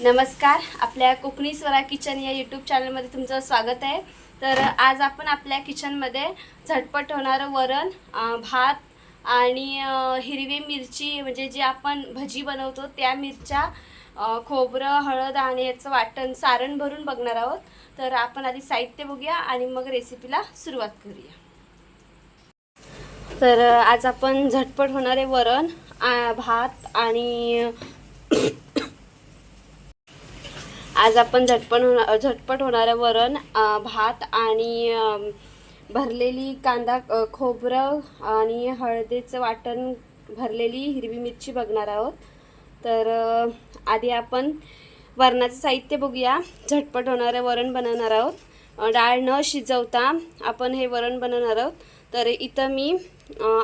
नमस्कार आपल्या कोकणी स्वरा किचन या यूट्यूब चॅनलमध्ये तुमचं स्वागत आहे. तर आज आपण आपल्या किचनमध्ये झटपट होणारं वरण भात आणि हिरवी मिरची म्हणजे जे आपण भजी बनवतो त्या मिरच्या खोबरं हळद आणि याचं वाटण सारण भरून बघणार आहोत. तर आपण आधी साहित्य बघूया आणि मग रेसिपीला सुरुवात करूया. तर आज आपण झटपट होणारे वरण भात आणि आज आपण झटपट होणार झटपट होणारं वरण भात आणि भरलेली कांदा खोबरं आणि हळदीचं वाटण भरलेली हिरवी मिरची बघणार आहोत. तर आधी आपण वरणाचं साहित्य बघूया. झटपट होणारं वरण बनवणार आहोत. डाळ न शिजवता आपण हे वरण बनवणार आहोत. तर इथं मी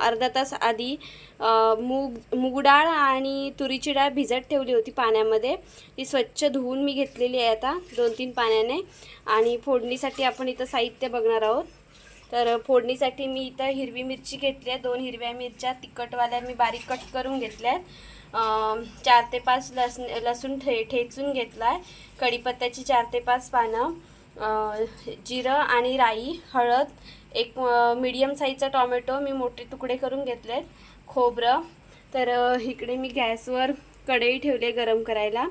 अर्धा तास आधी मूग मूग डाळ आणि तुरीची डाळ भिजत ठेवली होती पाण्यामध्ये. ती स्वच्छ धुवून मी घेतलेली आहे आता दोन तीन पाण्याने. आणि फोडणीसाठी आपण इथं साहित्य बघणार आहोत. तर फोडणीसाठी मी इथं हिरवी मिरची घेतली आहे. दोन हिरव्या मिरच्या तिखटवाल्या मी बारीक कट करून घेतल्या आहेत. चार ते पाच लस लसूण ठे ठेचून घेतला आहे. कढीपत्त्याची चार ते पाच पानं. जिरं आणि राई हळद एक मीडियम साईजचा टॉमॅटो मी मोठे तुकडे करून घेतले आहेत खोबरं. तर इकडे मी गॅसवर कढई ठेवली आहे गरम करायला.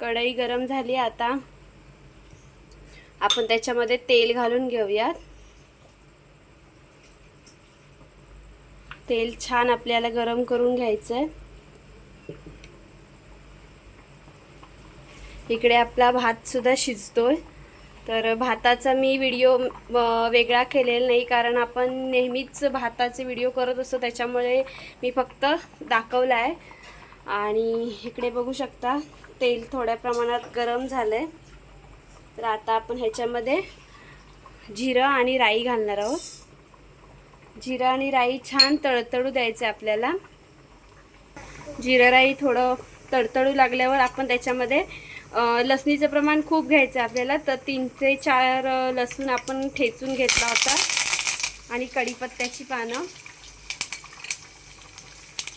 कढई गरम झाली आता. आपण त्याच्यामध्ये तेल घालून घेऊयात. तेल छान आपल्याला गरम करून घ्यायचं आहे इकडे आपला भातसुद्धा शिजतो आहे तर भाताचा मी व्हिडिओ वेगळा केलेला नाही कारण आपण नेहमीच भाताचे व्हिडिओ करत असतो त्याच्यामुळे मी फक्त दाखवला आहे आणि इकडे बघू शकता तेल थोड्या प्रमाणात गरम झालं आहे तर आता आपण ह्याच्यामध्ये जिरं आणि राई घालणार आहोत. जिरं आणि राई छान तळतळू द्यायचं आहे आपल्याला. जिरं राई थोडं तडतडू लागल्यावर आपण त्याच्यामध्ये लसणीचं प्रमाण खूप घ्यायचं आहे आपल्याला. तर तीन ते चार लसूण आपण ठेचून घेतला होता. आणि कढीपत्त्याची पानं.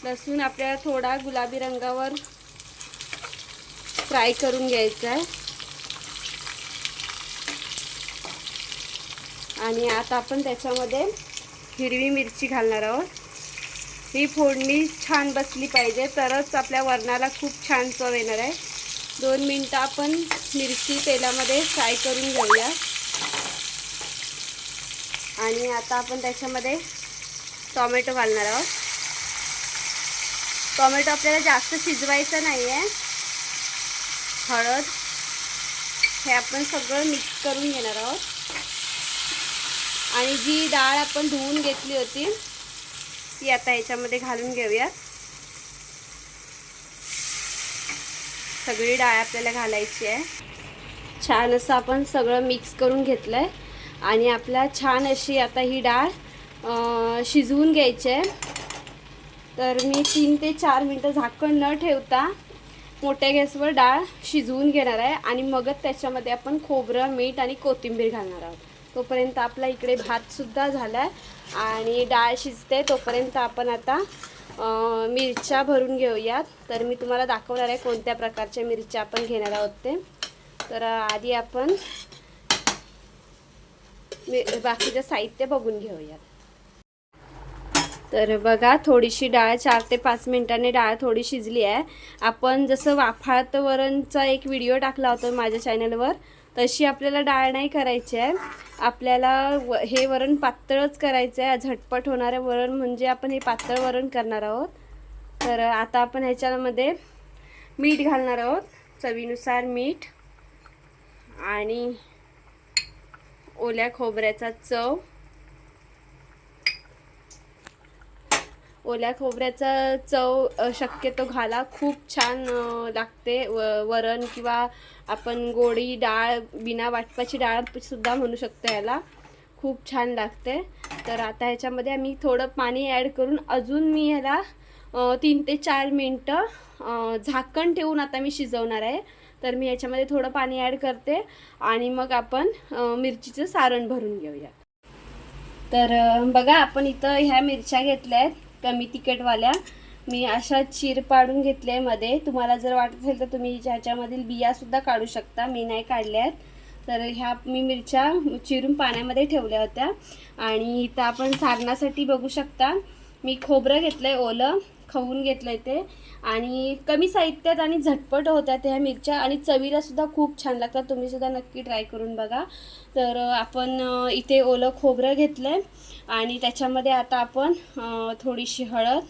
लसूण आपल्याला थोडा गुलाबी रंगावर फ्राय करून घ्यायचा आहे. आणि आता आपण त्याच्यामध्ये हिरवी मिरची घालणार आहोत. ही फोडणी छान बसली पाहिजे. तरच आपल्या वरणाला खूप छान चव येणार आहे. दोन मिनटं आपण मिरची तेलामध्ये फ्राय करून घेऊया. आणि आता आपण त्याच्यामध्ये टॉमॅटो घालणार आहोत. टॉमॅटो आपल्याला जास्त शिजवायचं नाही आहे हळद हे आपण सगळं मिक्स करून घेणार आहोत. आणि जी डाळ आपण धुवून घेतली होती ती आता ह्याच्यामध्ये घालून घेऊयात. सगळी डाळ आपल्याला घालायची आहे. छान असं आपण सगळं मिक्स करून घेतलं आहे आणि आपल्या छान अशी आता ही डाळ शिजवून घ्यायची आहे. तर मी तीन ते चार मिनटं झाकण न ठेवता मोठ्या गॅसवर डाळ शिजवून घेणार आहे. आणि मगच त्याच्यामध्ये आपण खोबरं मीठ आणि कोथिंबीर घालणार आहोत. तोपर्यंत आपला इकडे भातसुद्धा झाला आहे आणि डाळ शिजते तोपर्यंत आपण आता मिरच्या भरून घेऊयात. तर मी तुम्हाला दाखवणार आहे कोणत्या प्रकारच्या मिरच्या आपण घेणार आहोत ते. तर आधी आपण मी बाकीचं साहित्य बघून घेऊयात. तर बघा थोडीशी डाळ चार ते पाच मिनिटांनी डाळ थोडी शिजली आहे. आपण जसं वाफाळत वरणचा एक व्हिडिओ टाकला होता माझ्या चॅनलवर तशी आपल्याला डाळ नाही करायची आहे. आपल्याला व हे वरण पातळच करायचं आहे. झटपट होणारं वरण म्हणजे आपण हे पातळ वरण करणार आहोत. तर आता आपण ह्याच्यामध्ये मीठ घालणार आहोत. चवीनुसार मीठ आणि ओल्या खोबऱ्याचा चव. ओल्या खोबऱ्याचा चव शक्यतो घाला. खूप छान लागते. व वरण किंवा आपण गोडी डाळ बिना वाटपाची डाळ सुद्धा म्हणू शकतो याला. खूप छान लागते. तर आता ह्याच्यामध्ये आम्ही थोडं पाणी ॲड करून अजून मी ह्याला तीन ते चार मिनटं झाकण ठेवून आता मी शिजवणार आहे. तर मी ह्याच्यामध्ये थोडं पाणी ॲड करते आणि मग आपण मिरचीचं सारण भरून घेऊया. तर बघा आपण इथं ह्या मिरच्या घेतल्या आहेत. कमी तिखटवाल्या? मी अशा चीर पाडून घेतले मध्ये. तुम्हाला जर वाटत असेल तर तुम्ही ह्याच्यामधील बियासुद्धा काढू शकता. मी नाही काढल्या आहेत. तर ह्या मी मिरच्या चिरून पाण्यामध्ये ठेवल्या होत्या. आणि इथं आपण सारणासाठी बघू शकता. मी खोबरं घेतलं आहे ओलं. खवून घेतलं आहे ते. आणि कमी साहित्यात आणि झटपट होत्या ह्या मिरच्या आणि चवीला सुद्धा खूप छान लागतात. तुम्ही सुद्धा नक्की ट्राय करून बघा. तर आपण इथे ओलं खोबरं घेतलं आहे आणि त्याच्यामध्ये आता आपण थोडीशी हळद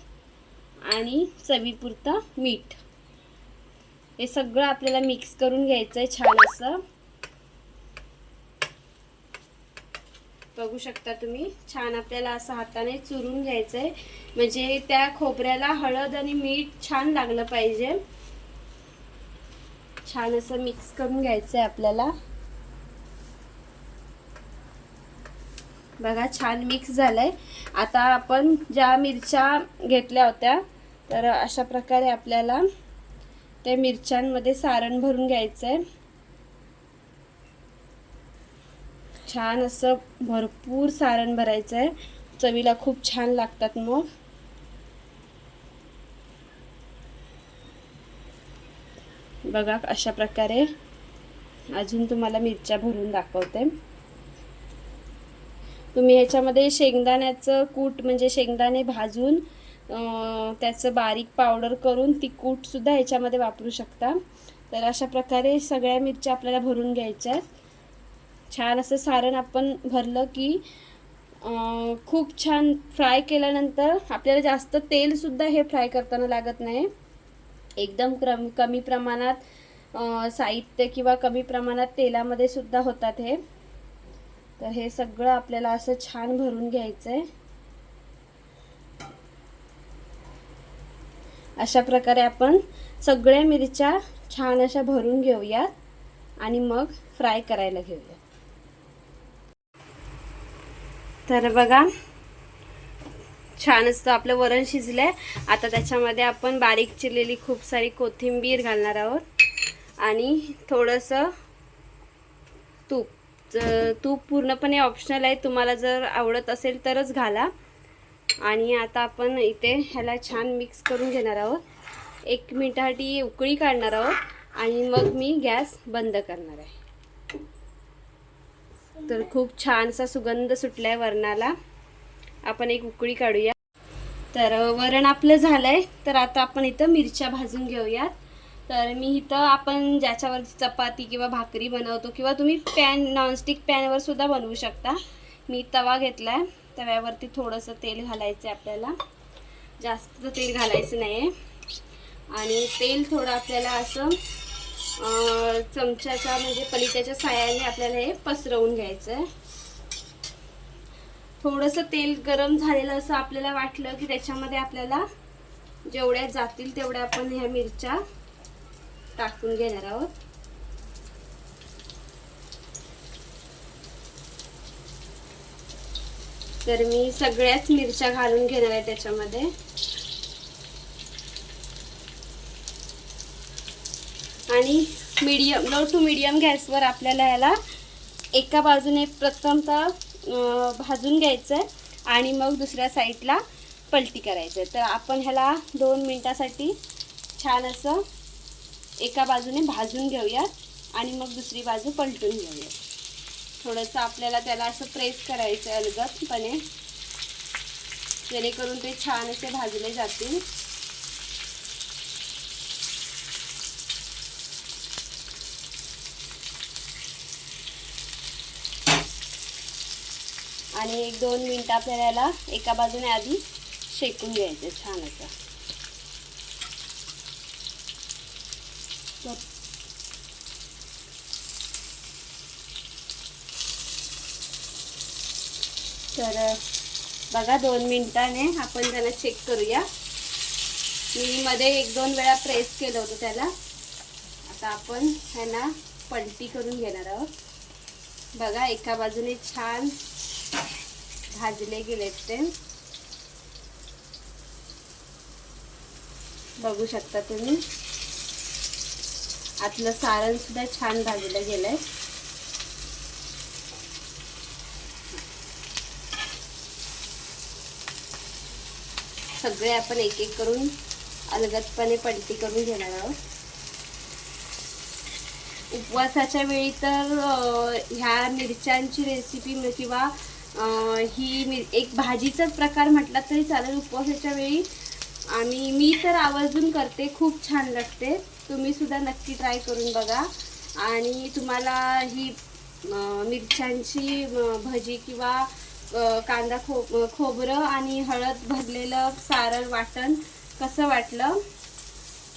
आणि चवीपुरतं मीठ. हे सगळं आपल्याला मिक्स करून घ्यायचं आहे छान असं. बघू शकता तुम्ही. छान आपल्याला असं हाताने चुरून घ्यायचं आहे म्हणजे त्या खोबऱ्याला हळद आणि मीठ छान लागलं पाहिजे. छान असं मिक्स करून घ्यायचं आहे आपल्याला. बघा छान मिक्स झालंय. आता आपण ज्या मिरच्या घेतल्या होत्या तर अशा प्रकारे आपल्याला त्या मिरच्यांमध्ये सारण भरून घ्यायचं आहे छान असं भरपूर सारण भरायचं आहे चवीला खूप छान लागतात मग. बघा अशा प्रकारे. अजून तुम्हाला मिरच्या भरून दाखवते. तुम्ही ह्याच्यामध्ये शेंगदाण्याचं कूट म्हणजे शेंगदाणे भाजून त्याचं बारीक पावडर करून ती कूटसुद्धा ह्याच्यामध्ये वापरू शकता. तर अशा प्रकारे सगळ्या मिरच्या आपल्याला भरून घ्यायच्या आहेत छान असं सारण आपण भरलं की खूप छान फ्राय केल्यानंतर आपल्याला जास्त तेलसुद्धा हे फ्राय करताना लागत नाही. एकदम क्रम कमी प्रमाणात साहित्य किंवा कमी प्रमाणात तेलामध्ये सुद्धा होतात हे. तर हे सगळं आपल्याला असं छान भरून घ्यायचं आहे अशा प्रकारे आपण सगळ्या मिरच्या छान अशा भरून घेऊयात आणि मग फ्राय करायला घेऊया तर बघा छान असतं आपलं वरण शिजलं आहे आता त्याच्यामध्ये आपण बारीक चिरलेली खूप सारी कोथिंबीर घालणार आहोत. आणि थोडंसं तूप. तूप पूर्णपणे ऑप्शनल आहे. तुम्हाला जर आवडत असेल तरच घाला. आणि आता आपण इथे ह्याला छान मिक्स करून घेणार आहोत. एक मिनिटासाठी उकळी काढणार आहोत. आणि मग मी गॅस बंद करणार आहे. तर खूप छानसा सुगंध सुटलाय वरणाला. आपण एक उकळी काढूया. तर वरण आपलं झालंय. तर आता आपण इथं मिरच्या भाजून घेऊयात. तर मी इथं आपण ज्याच्यावर चपाती किंवा भाकरी बनवतो किंवा तुम्ही पॅन नॉनस्टिक पॅनवर सुद्धा बनवू शकता. मी तवा घेतलाय. तव्यावरती थोडंसं तेल घालायचं आहे आपल्याला. जास्त तेल घालायचं नाही आहे आणि तेल थोडं आपल्याला असं चमच्याच्या म्हणजे पलित्याच्या साह्याने आपल्याला हे पसरवून घ्यायचं आहे थोडंसं तेल गरम झालेलं असं आपल्याला वाटलं की त्याच्यामध्ये आपल्याला जेवढ्या जातील तेवढ्या आपण ह्या मिरच्या टाकून घेणार आहोत. तर मी सगळ्याच मिरच्या घालून घेणार आहे त्याच्यामध्ये. आणि मीडियम लो टू मीडियम गॅसवर आपल्याला याला एका बाजूने प्रथमतः भाजून घ्यायचं आहे आणि मग दुसऱ्या साईडला पलटी करायचं आहे तर आपण ह्याला दोन मिनटासाठी छान असं एका बाजूने भाजून घेऊयात आणि मग दुसरी बाजू पलटून घेऊयात. थोडंसं आपल्याला त्याला असं प्रेस करायचं आहे अलगदपणे जेणेकरून ते छान असे भाजले जातील. आणि एक दोन मिनटं आपल्याला याला एका बाजूने आधी शेकून घ्यायचं छान असं. तर बघा दोन मिनिटाने आपण त्याला चेक करूया. मी मध्ये एक दोन वेळा प्रेस केलं होतं त्याला. आता आपण ह्यांना पलटी करून घेणार आहोत. बघा एका बाजूने छान भाजले गेलेत ते. बघू शकता तुम्ही. आतलं सारण सुद्धा छान भाजलं गेलंय. सगळे आपण एक एक करून अलगदपणे पलटी करून घेणार आहोत. उपवासाच्या वेळी तर ह्या मिरच्यांची रेसिपी किंवा ही मी एक भाजीचाच प्रकार म्हटला तरी चालेल उपवासाच्या वेळी. आणि मी तर आवर्जून करते खूप छान लागते. तुम्ही सुद्धा नक्की ट्राय करून बघा. आणि तुम्हाला ही मिरच्यांची भजी किंवा कांदा खो खोबरं आणि हळद भरलेलं सारण वाटण कसं वाटलं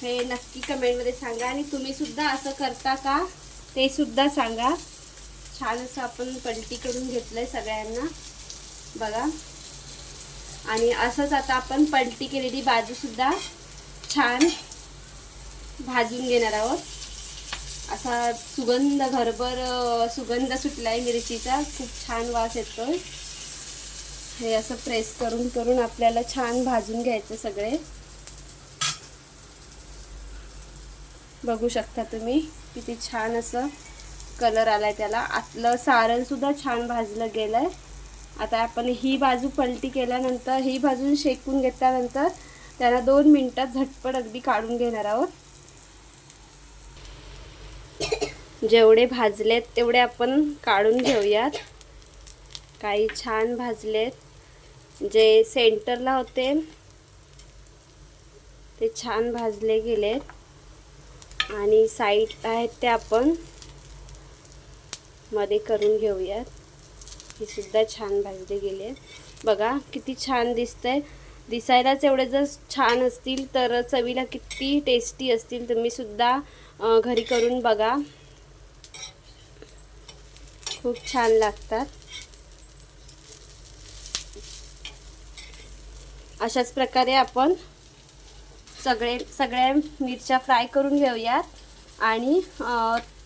हे नक्की कमेंटमध्ये सांगा. आणि तुम्हीसुद्धा असं करता का ते सुद्धा सांगा. छान असं आपण पलटी करून घेतलंय सगळ्यांना. बघा. आणि असंच आता आपण पलटी केलेली बाजूसुद्धा छान भाजून घेणार आहोत. असा सुगंध घरभर सुगंध सुगंध सुटलाय मिरचीचा. खूप छान वास येतोय. हे असं प्रेस करून करून आपल्याला छान भाजून घ्यायचं सगळे. बघू शकता तुम्ही किती छान असं कलर आलाय त्याला. आतलं सारण सुद्धा छान भाजलं गेलंय. आता आपण ही बाजू पलटी केल्यानंतर ही बाजू शेकून घेतल्यानंतर त्याला दोन मिनिटात झटपट अगदी काढून घेणार आहोत. जेवढे भाजलेत तेवढे आपण काढून घेऊयात. काही छान भाजलेत. जे सेंटरला होते ते छान भाजले गेलेत. आणि साईड आहेत ते आपण मध्ये करून घेऊयात. ही सुद्धा छान भाजले गेले बघा किती छान दिसतंय. दिसायलाच एवढे जर छान असतील तर चवीला किती टेस्टी असतील तुम्ही सुद्धा घरी करून बघा. खूप छान लागतात. अशाच प्रकारे आपण सगळे सगळ्या मिरच्या फ्राय करून घेऊयात. आणि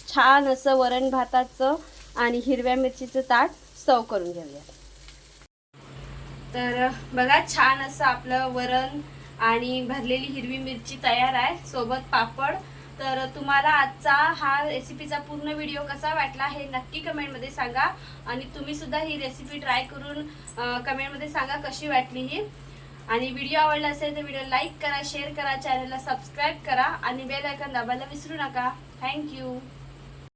छान असं वरण भाताचं आणि हिरव्या मिरचीचं ताट सर्व करून घेऊयात तर बघा छान असं आपलं वरण आणि भरलेली हिरवी मिरची तयार आहे. सोबत पापड. तर तुम्हाला आजचा हा रेसिपीचा पूर्ण व्हिडिओ कसा वाटला हे नक्की कमेंटमध्ये सांगा. आणि तुम्ही सुद्धा ही रेसिपी ट्राय करून कमेंटमध्ये सांगा कशी वाटली ही. आणि व्हिडिओ आवडला असेल तर व्हिडिओ लाईक करा शेअर करा चॅनलला सबस्क्राईब करा आणि बेल आयकॉन दाबायला विसरू नका. थँक्यू